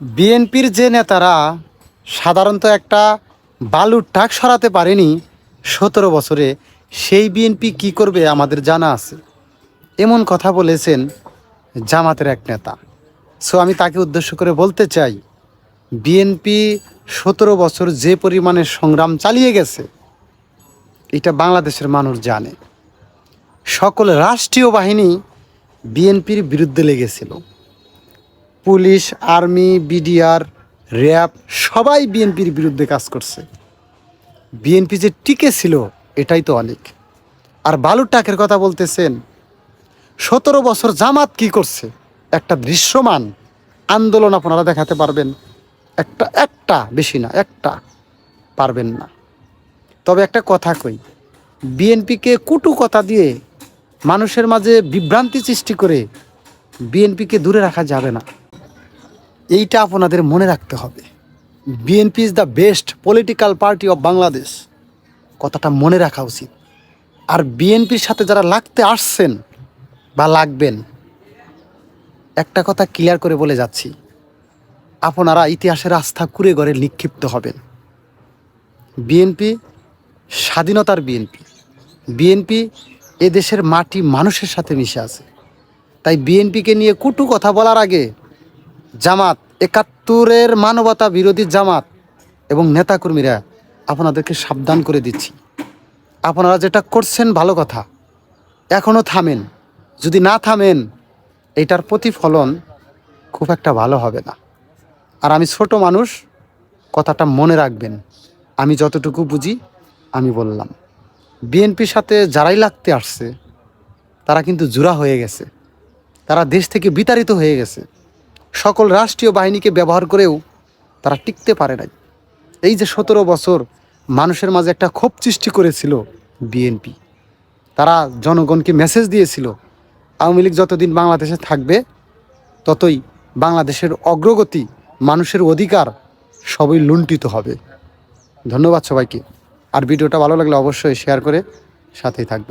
বিএনপির যে নেতারা সাধারণত একটা বালুর টাক সরাতে পারেনি সতেরো বছরে, সেই বিএনপি কি করবে আমাদের জানা আছে। এমন কথা বলেছেন জামাতের এক নেতা। সো আমি তাকে উদ্দেশ্য করে বলতে চাই, বিএনপি সতেরো বছর যে পরিমাণে সংগ্রাম চালিয়ে গেছে, এটা বাংলাদেশের মানুষ জানে। সকল রাষ্ট্রীয় বাহিনী বিএনপির বিরুদ্ধে লেগেছিল। পুলিশ, আর্মি, বিডিআর, র্যাব, সবাই বিএনপির বিরুদ্ধে কাজ করছে। বিএনপি যে টিকে ছিল, এটাই তো অনেক। আর বালুর টাকের কথা বলতেছেন, সতেরো বছর জামাত কি করছে? একটা দৃশ্যমান আন্দোলন আপনারা দেখাতে পারবেন। একটা একটা, বেশি না, একটা পারবেন না। তবে একটা কথা কই, বিএনপিকে কুটু কথা দিয়ে মানুষের মাঝে বিভ্রান্তি সৃষ্টি করে বিএনপিকে দূরে রাখা যাবে না। এইটা আপনাদের মনে রাখতে হবে। BNP is the best political party of Bangladesh কথাটা মনে রাখা উচিত। আর বিএনপির সাথে যারা লাগতে আসছেন বা লাগবেন, একটা কথা ক্লিয়ার করে বলে যাচ্ছি। আপনারা ইতিহাসের আস্থা কুড়ে গড়ে নিক্ষিপ্ত হবেন। বিএনপি স্বাধীনতার বিএনপি বিএনপি এদেশের মাটি মানুষের সাথে মিশে আছে। তাই বিএনপিকে নিয়ে কুটু কথা বলার আগে জামাত একাত্তরের মানবতা বিরোধী জামাত এবং নেতাকর্মীরা আপনাদেরকে সাবধান করে দিচ্ছি। আপনারা যেটা করছেন ভালো কথা। এখনও থামেন। যদি না থামেন, এটার প্রতিফলন খুব একটা ভালো হবে না। আর আমি ছোট মানুষ, কথাটা মনে রাখবেন। আমি যতটুকু বুঝি, আমি বললাম। বিএনপির সাথে যারাই লাগতে আসছে, তারা কিন্তু জোড়া হয়ে গেছে। তারা দেশ থেকে বিতাড়িত হয়ে গেছে। সকল রাষ্ট্রীয় বাহিনীকে ব্যবহার করেও তারা টিকতে পারে নাই। এই যে সতেরো বছর মানুষের মাঝে একটা ক্ষোভ সৃষ্টি করেছিল বিএনপি, তারা জনগণকে মেসেজ দিয়েছিল, আওয়ামী লীগ যতদিন বাংলাদেশে থাকবে, ততই বাংলাদেশের অগ্রগতি, মানুষের অধিকার সবই লুণ্ঠিত হবে। ধন্যবাদ সবাইকে। আর ভিডিওটা ভালো লাগলে অবশ্যই শেয়ার করে সাথেই থাকবে